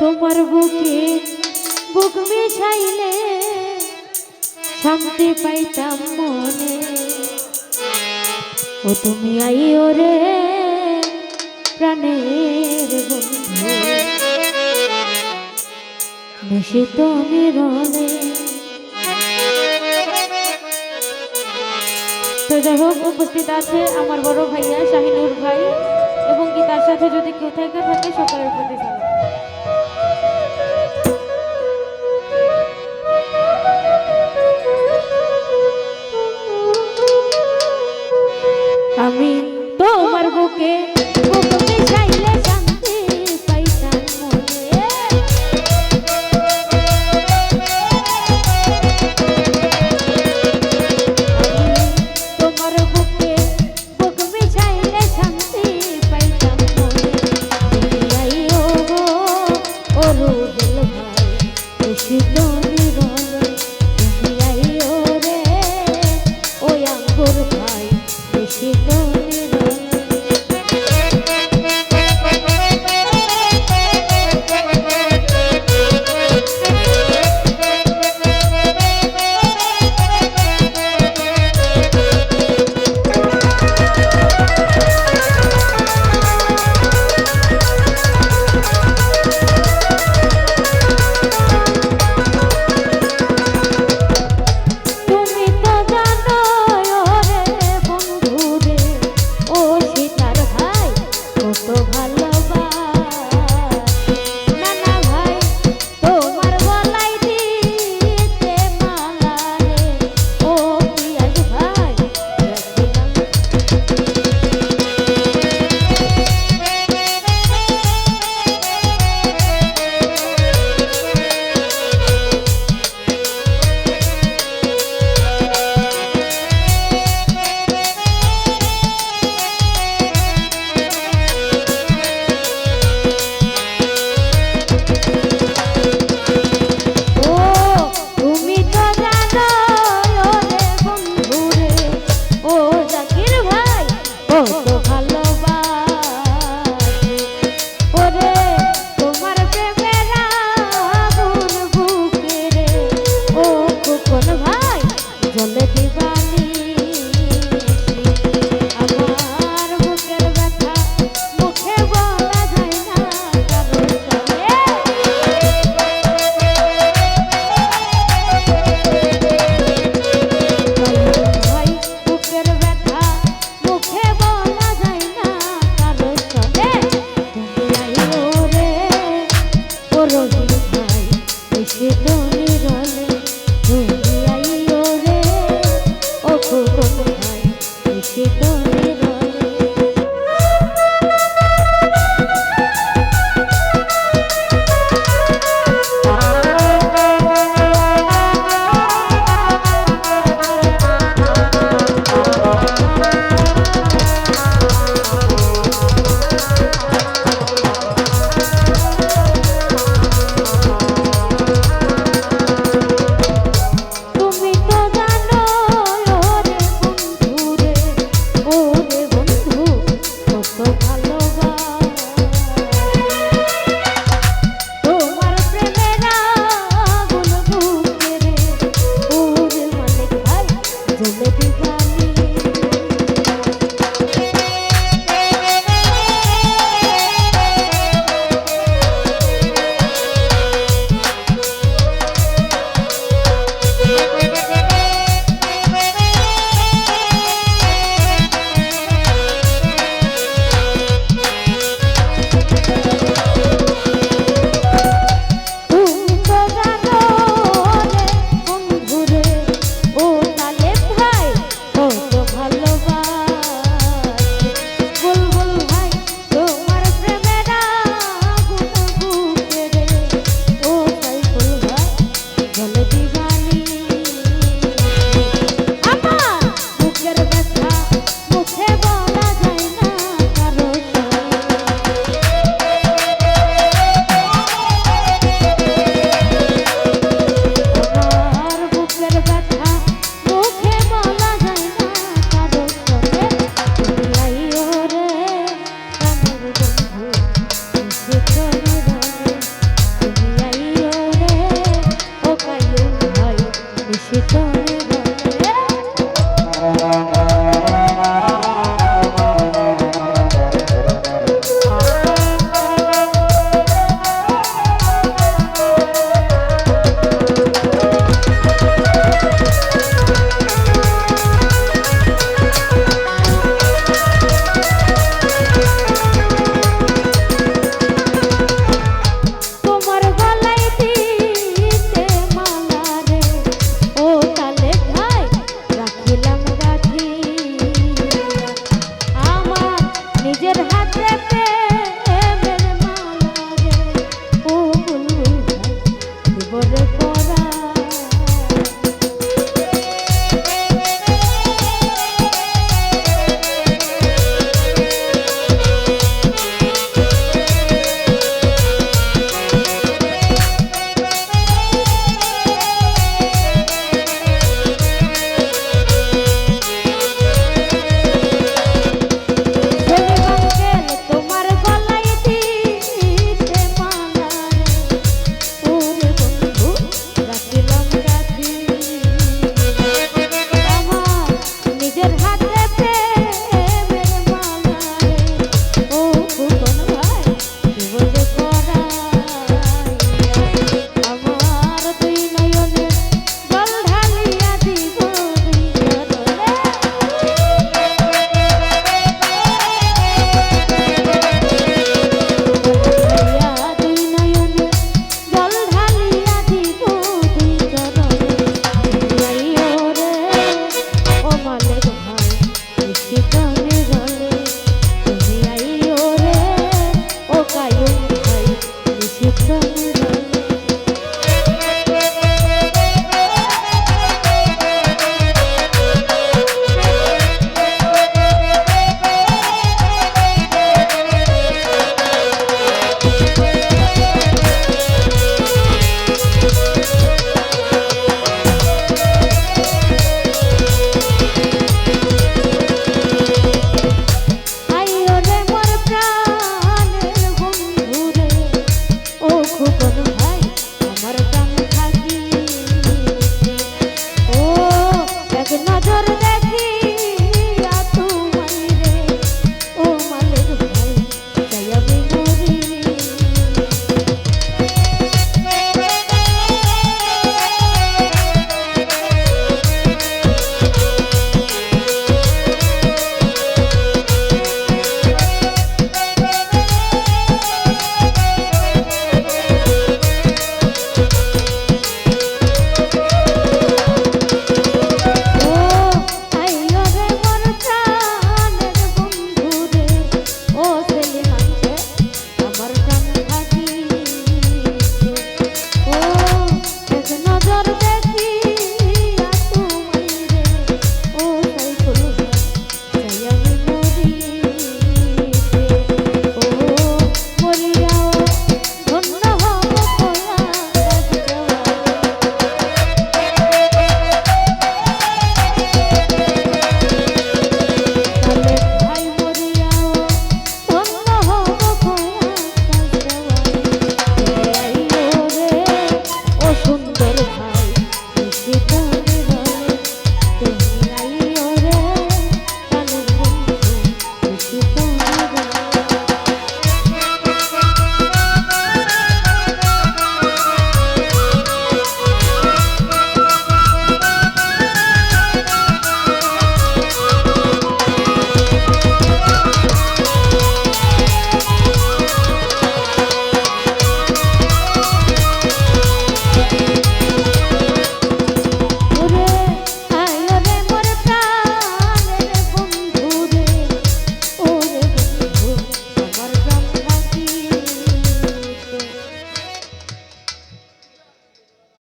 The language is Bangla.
তোমার বুকে বুক মিশাইলে শান্তি পাইতাম মনে। ও তুমি আইও রে প্রাণের বন্ধু। নিশিত নিরলে। তো যাই হোক, উপস্থিত আছে আমার বড় ভাইয়া শাহিনুর ভাই। এবং কি তার সাথে যদি কেউ থেকে থাকে, সকলের প্রতি সালাম। you had